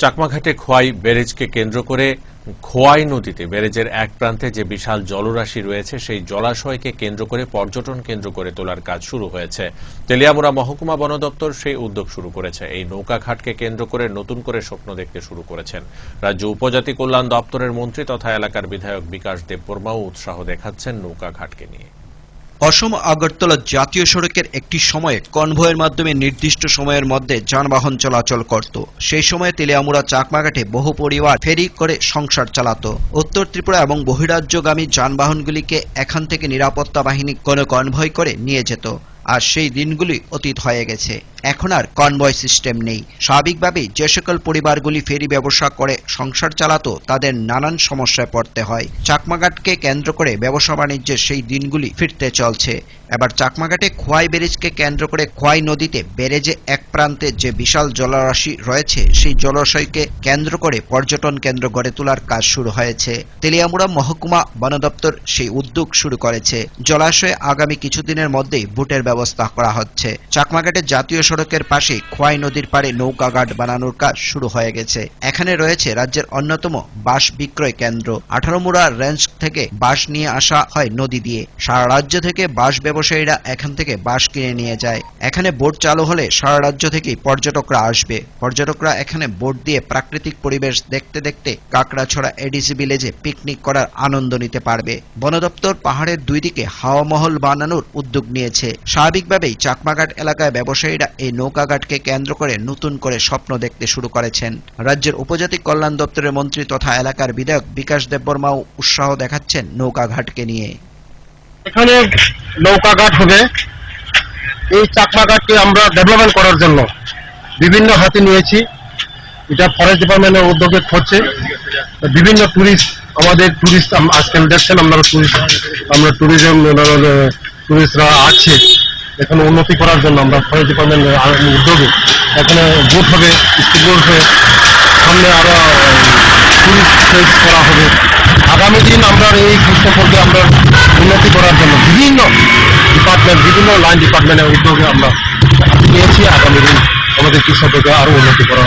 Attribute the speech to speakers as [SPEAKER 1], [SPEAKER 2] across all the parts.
[SPEAKER 1] চাকমাঘাটে খোয়াই ব্যারেজকে কেন্দ্র করে খোয়াই নদীতে, ব্যারেজের এক প্রান্তে যে বিশাল জলরাশি রয়েছে, সেই জলাশয়কে কেন্দ্র করে পর্যটন কেন্দ্র করে তোলার কাজ শুরু হয়েছে। তেলিয়ামুড়া মহকুমা বন দপ্তর সেই উদ্যোগ শুরু করেছে। এই নৌকা ঘাটকে কেন্দ্র করে নতুন করে স্বপ্ন দেখতে শুরু করেছেন। রাজ্য উপজাতি কল্যাণ দপ্তরের মন্ত্রী তথা এলাকার বিধায়ক বিকাশ দেববর্মাও উৎসাহ দেখাচ্ছেন নৌকা ঘাটকে নিয়ে।
[SPEAKER 2] অসম আগরতলা জাতীয় সড়কের একটি সময়ে কনভয়ের মাধ্যমে নির্দিষ্ট সময়ের মধ্যে যানবাহন চলাচল করত। সেই সময়ে তেলিয়ামুড়া চাকমাঘাটে বহু পরিবার ফেরি করে সংসার চালাত। উত্তর ত্রিপুরা এবং বহিরাজ্যগামী যানবাহনগুলিকে এখান থেকে নিরাপত্তা বাহিনী কোনো কনভয় করে নিয়ে যেত। আর সেই দিনগুলি অতীত হয়ে গেছে। এখন আর কনভয় সিস্টেম নেই। স্বাভাবিকভাবে যে সকল পরিবারগুলি ফেরি ব্যবসা করে সংসার চালাতো, তাদের নানান সমস্যায় পড়তে হয়। চাকমাঘাটকে কেন্দ্র করে ব্যবসা বাণিজ্যের সেই দিনগুলি ফিরতে চলছে। এবার চাকমাঘাটে খোয়াই ব্যারেজকে কেন্দ্র করে খোয়াই নদীতে ব্যারেজে এক প্রান্তে যে বিশাল জলরাশি রয়েছে, সেই জলাশয়কে কেন্দ্র করে পর্যটন কেন্দ্র গড়ে তোলার কাজ শুরু হয়েছে। তেলিয়ামুড়া মহকুমা বন দপ্তর সেই উদ্যোগ শুরু করেছে। জলাশয়ে আগামী কিছুদিনের মধ্যেই বুটের ব্যবস্থা করা হচ্ছে। চাকমাঘাটের জাতীয় সড়কের পাশে খোয়াই নদীর পাড়ে নৌকা ঘাট বানানোর কাজ শুরু হয়ে গেছে। এখানে রয়েছে রাজ্যের অন্যতম বাঁশ বিক্রয় কেন্দ্র। আঠারোমুড়া রেঞ্জ থেকে বাঁশ নিয়ে আসা হয় নদী দিয়ে। সারা রাজ্য থেকে বাঁশ ব্যবসায়ীরা এখান থেকে বাঁশ কিনে নিয়ে যায়। এখানে বোট চালু হলে সারা রাজ্য থেকেই পর্যটকরা আসবে। পর্যটকরা এখানে বোট দিয়ে প্রাকৃতিক পরিবেশ দেখতে দেখতে কাকড়াছড়া এডিসি ভিলেজে পিকনিক করার আনন্দ নিতে পারবে। বন দপ্তর পাহাড়ের দুই দিকে হাওয়া মহল বানানোর উদ্যোগ নিয়েছে। স্বাভাবিকভাবেই চাকমাঘাট এলাকায় ব্যবসায়ীরা এই নৌকাঘাটকে কেন্দ্র করে নতুন করে স্বপ্ন দেখতে শুরু করেছেন। রাজ্যের উপজাতি কল্যাণ দপ্তরের মন্ত্রী তথা এলাকার বিধায়ক বিকাশ দেববর্মাও উৎসাহ দেখাচ্ছেন নৌকাঘাটকে নিয়ে।
[SPEAKER 3] এখানে নৌকা ঘাট হবে। এই চাকমা ঘাটকে আমরা ডেভেলপমেন্ট করার জন্য বিভিন্ন হাতে নিয়েছি। এটা ফরেস্ট ডিপার্টমেন্টের উদ্যোগে করছে বিভিন্ন টুরিস্ট আমাদের টুরিস্ট আজকাল দেখছেন আপনারা টুরিস্ট আমরা ট্যুরিজম টুরিস্টরা আছে। এখানে উন্নতি করার জন্য আমরা ফরেস্ট ডিপার্টমেন্টের উদ্যোগে। এখানে বোট হবে বোট হবে সামনে আরও টুরিস্ট প্লেস করা হবে। আগামী দিন আমরা এই সম্পর্কে আমরা উন্নতি করার জন্য বিভিন্ন ডিপার্টমেন্ট বিভিন্ন লাইন ডিপার্টমেন্টের উদ্যোগে আমরা হাতে নিয়েছি। আগামী দিন আমাদের কৃষকদেরকে আরও উন্নতি করা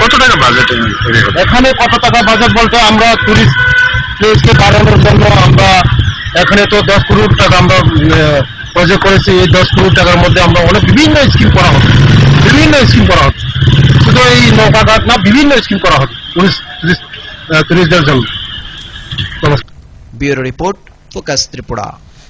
[SPEAKER 4] কত টাকা বাজেট
[SPEAKER 3] এখানে কত টাকা বাজেট বলতে আমরা টুরিস্ট প্লেসকে বাড়ানোর জন্য আমরা এখানে তো দশ কোটি টাকা আমরা প্রজেক্ট করেছি, এই দশ কোটি টাকার মধ্যে আমরা অনেক বিভিন্ন স্কিম করা হতো বিভিন্ন স্কিম করা হতো শুধু এই নৌকাঘাট না, বিভিন্ন স্কিম করা হচ্ছে টুরিস্ট টুরিস্ট টুরিস্টদের জন্য
[SPEAKER 2] ব্যুরো রিপোর্ট ফোকাস ত্রিপুরা।